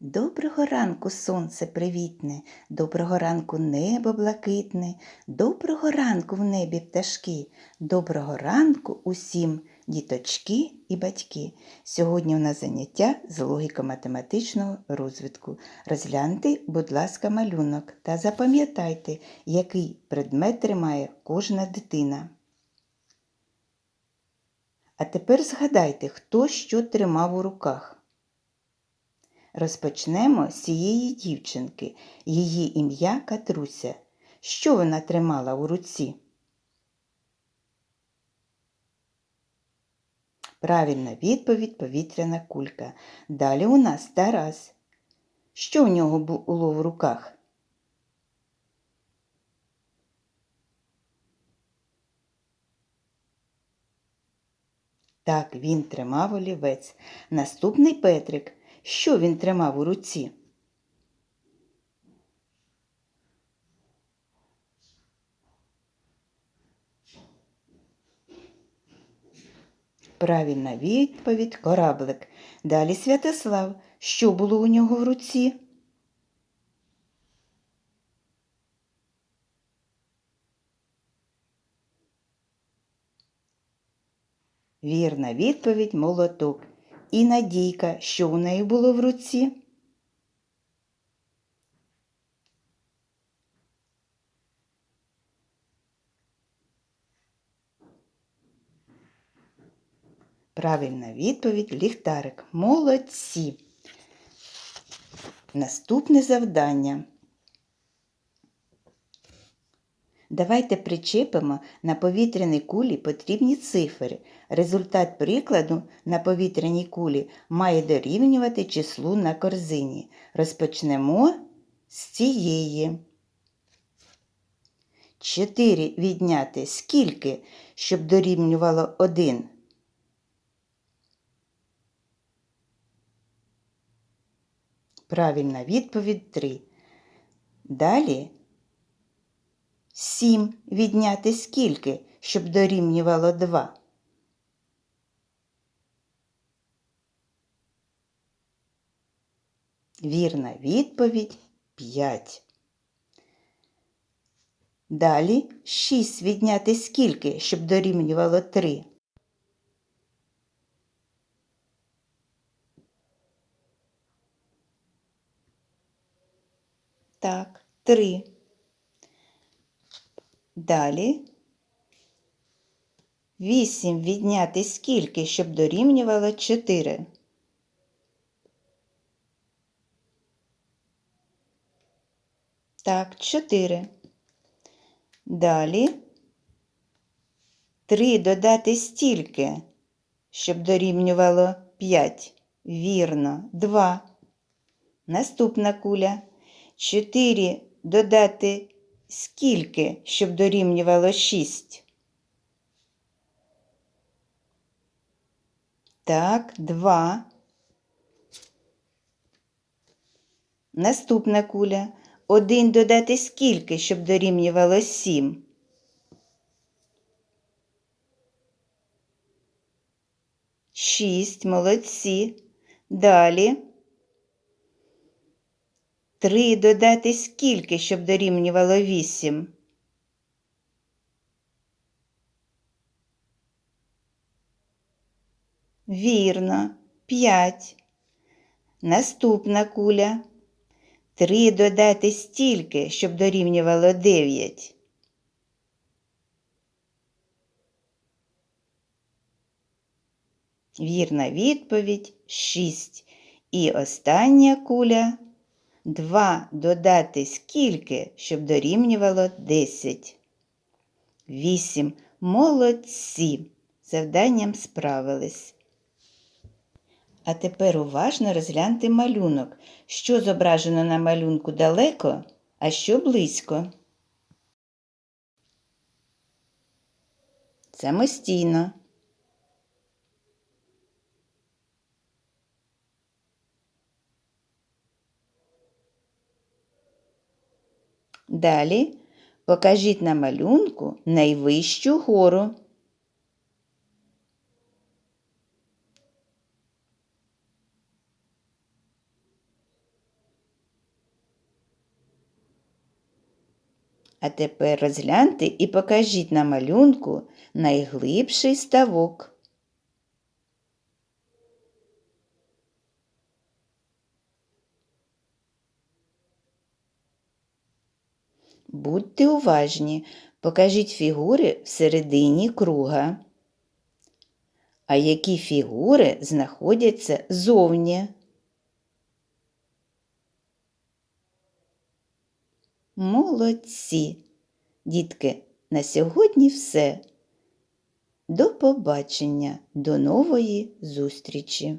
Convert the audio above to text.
Доброго ранку, сонце привітне, доброго ранку небо блакитне, доброго ранку в небі пташки, доброго ранку усім діточки і батьки. Сьогодні у нас заняття з логіко-математичного розвитку. Розгляньте, будь ласка, малюнок та запам'ятайте, який предмет тримає кожна дитина. А тепер згадайте, хто що тримав у руках. Розпочнемо з цієї дівчинки. Її ім'я Катруся. Що вона тримала у руці? Правильна відповідь повітряна кулька. Далі у нас Тарас. Що в нього було в руках? Так, він тримав олівець. Наступний Петрик. Що він тримав у руці? Правильна відповідь кораблик. Далі Святослав. Що було у нього в руці? Вірна відповідь молоток. І Надійка, що у неї було в руці? Правильна відповідь ліхтарик. Молодці. Наступне завдання. Давайте причепимо на повітряній кулі потрібні цифри. Результат прикладу на повітряній кулі має дорівнювати числу на корзині. Розпочнемо з цієї. 4 відняти скільки, щоб дорівнювало 1? Правильна відповідь 3. Далі 7 відняти скільки, щоб дорівнювало 2. Вірна відповідь 5. Далі 6 відняти скільки, щоб дорівнювало 3. Так, 3. Далі 8 відняти скільки, щоб дорівнювало 4. Так, 4. Далі 3 додати стільки, щоб дорівнювало 5. Вірно, 2. Наступна куля. 4 додати скільки, щоб дорівнювало 6? Так, 2. Наступна куля. 1 додати скільки, щоб дорівнювало 7? Шість, молодці. Далі. Три додати скільки, щоб дорівнювало вісім? Вірно, п'ять. Наступна куля. Три додати стільки, щоб дорівнювало дев'ять. Вірна відповідь шість. І остання куля. Два додати скільки, щоб дорівнювало десять. Вісім. Молодці. Завданням справились. А тепер уважно розгляньте малюнок, що зображено на малюнку далеко, а що близько. Самостійно. Далі покажіть на малюнку найвищу гору. А тепер розгляньте і покажіть на малюнку найглибший ставок. Будьте уважні, покажіть фігури всередині круга. А які фігури знаходяться зовні? Молодці! Дітки, на сьогодні все. До побачення, до нової зустрічі!